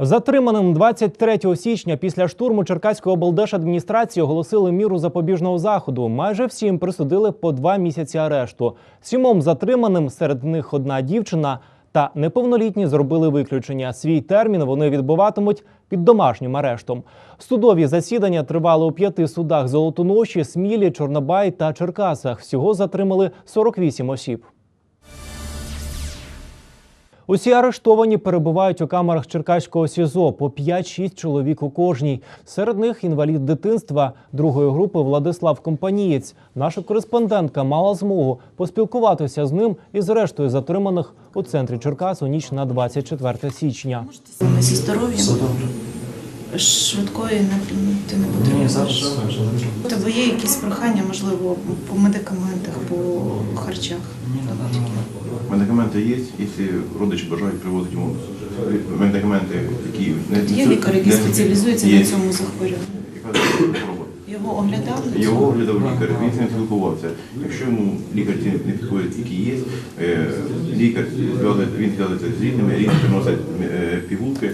Затриманим 23 січня після штурму Черкаської облдержадміністрації оголосили міру запобіжного заходу. Майже всім присудили по два місяці арешту. Сімом затриманим, серед них одна дівчина та неповнолітні зробили виключення. Свій термін вони відбуватимуть під домашнім арештом. Судові засідання тривали у п'яти судах Золотоноші, Смілі, Чорнобай та Черкасах. Всього затримали 48 осіб. Усі арештовані перебувають у камерах Черкаського СІЗО по 5-6 чоловік у кожній. Серед них інвалід дитинства другої групи Владислав Компанієць. Наша кореспондентка мала змогу поспілкуватися з ним і з рештою затриманих у центрі Черкас у ніч на 24 січня. Ми зі здоров'ям швидкої не, ти не потрібно. Є якісь прохання, можливо, по медикаментах, по харчах? Медикаменти є, якщо родичі бажають приводити йому медикаменти, які не Є лікар, який спеціалізується на цьому захворюванні. Його оглядали? Його оглядав лікар, він з ним спілкувався. Якщо йому лікар не підходить, які є, е, лікар він зв'язується з рідними, рідні приносять е, пігулки,